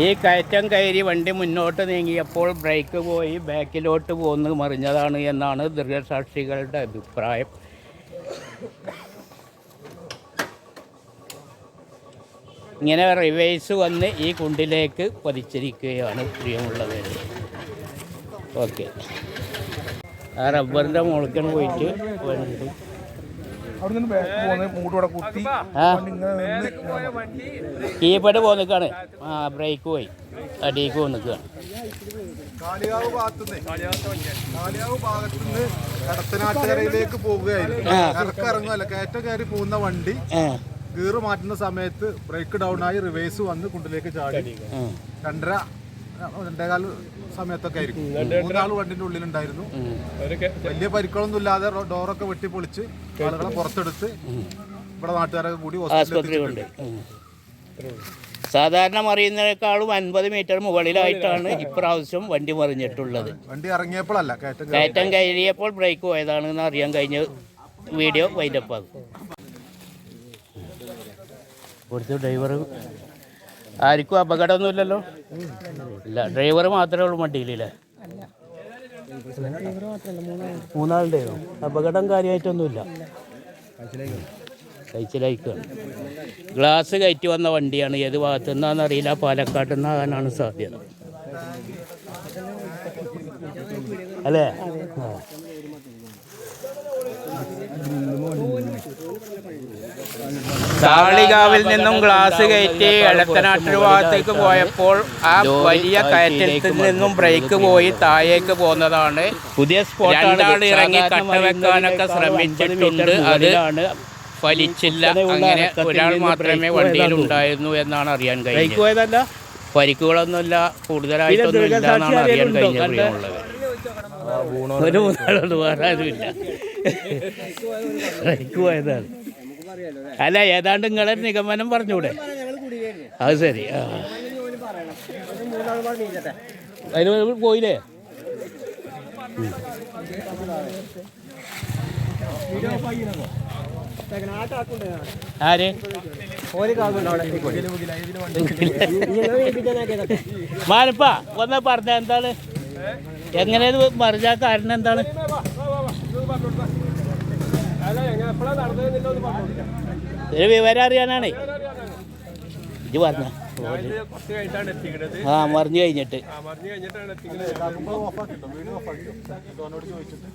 ഈ കയറ്റം കയറി വണ്ടി മുന്നോട്ട് നീങ്ങിയപ്പോൾ ബ്രേക്ക് പോയി ബാക്കിലോട്ട് പോന്ന് മറിഞ്ഞതാണ് എന്നാണ് ദൃഢസാക്ഷികളുടെ അഭിപ്രായം. ഇങ്ങനെ റിവേഴ്സ് വന്ന് ഈ കുണ്ടിലേക്ക് പതിച്ചിരിക്കുകയാണ് പ്രിയമുള്ളത്. ഓക്കെ ആ റബ്ബറിന്റെ മുളക്കാണ് പോയിട്ട് വണ്ടി അവിടെ നിന്ന് ബാക്ക് ഇവിടെ കുത്തി ആ ബ്രേക്ക് പോയി. ഭാഗത്തുനിന്ന്. കാളികാവ് ഭാഗത്തുനിന്ന് കടത്തനാട്ടുകരയിലേക്ക് പോകുകയായിരുന്നു. ആ. ഇറക്കിറങ്ങുമല്ല കയറ്റം കയറി പോകുന്ന വണ്ടി ഗീറ് മാറ്റുന്ന സമയത്ത് ബ്രേക്ക് ഡൗൺ ആയി റിവേഴ്സ് വന്ന് കുണ്ടിലേക്ക് ചാടി. രണ്ടര രണ്ടേകാൽ സമയത്തൊക്കെ ആയിരിക്കും. മൂന്നാൾ വണ്ടിന്റെ ഉള്ളിലുണ്ടായിരുന്നു. വലിയ പരിക്കുകളൊന്നും ഇല്ലാതെ ഡോറൊക്കെ വെട്ടി പൊളിച്ച് ആളുകളെ പുറത്തെടുത്ത് ഇവിടെ നാട്ടുകാരൊക്കെ കൂടി ഉണ്ട് സാധാരണ മറിയുന്നതിനേക്കാളും അൻപത് മീറ്റർ മുകളിലായിട്ടാണ് ഇപ്രാവശ്യം വണ്ടി മറിഞ്ഞിട്ടുള്ളത്. വണ്ടി ഇറങ്ങിയപ്പോഴല്ല കയറ്റം കയറി. കയറ്റം കയറിയപ്പോൾ ബ്രേക്ക് പോയതാണെന്ന് അറിയാൻ കഴിഞ്ഞ വീഡിയോ വൈൻഡപ്പാകും ഇവിടുത്തെ ഡ്രൈവർ ആർക്കും അപകടമൊന്നുമില്ലല്ലോ. ഇല്ല ഡ്രൈവർ മാത്രമേ ഉള്ളൂ വണ്ടിയിലല്ലേ? മൂന്നാളുടെയോ അപകടം കാര്യമായിട്ടൊന്നുമില്ല. കഴിച്ചിലായിക്കാണ് ഗ്ലാസ് കയറ്റി വന്ന വണ്ടിയാണ്. ഏത് ഭാഗത്തു നിന്നാന്ന് അറിയില്ല പാലക്കാട്ട് നിന്നാകാനാണ് സാധ്യത. അല്ലേ? ആ. താളികാവിൽ നിന്നും ഗ്ലാസ് കയറ്റി എളത്തനാട്ടൂർ ഭാഗത്തേക്ക് പോയപ്പോൾ ആ വലിയ കയറ്റത്തിൽ നിന്നും ബ്രേക്ക് പോയി താഴേക്ക് പോകുന്നതാണ്. പുതിയ രണ്ടാൾ ഇറങ്ങി കട്ട വെക്കാനൊക്കെ ശ്രമിച്ചിട്ടുണ്ട്. അത് ഫലിച്ചില്ല. അങ്ങനെ ഒരാൾ മാത്രമേ വണ്ടിയിൽ ഉണ്ടായിരുന്നു എന്നാണ് അറിയാൻ കഴിഞ്ഞത്. പരിക്കുകളൊന്നുമില്ല. കൂടുതലായിട്ടൊന്നും ഇല്ലെന്നാണ് അറിയാൻ കഴിഞ്ഞത്. ഒരു മൂന്നാളുണ്ട് വേറെ ആരുമില്ല. പോയതാണ്. അല്ല ഏതാണ്ട് നിങ്ങളെ നിഗമനം പറഞ്ഞൂടെ അത് ശരി ആ അതിന് പോയില്ലേ. ആര് മാനപ്പ ഒന്ന് പറഞ്ഞ എന്താണ് എങ്ങനെയത് മറിഞ്ഞ കാരണം എന്താണ് ഒരു വിവരം അറിയാനാണ്. ഇത് പറഞ്ഞ. ആ മറിഞ്ഞു കഴിഞ്ഞിട്ട്. ചോദിച്ചിട്ട്.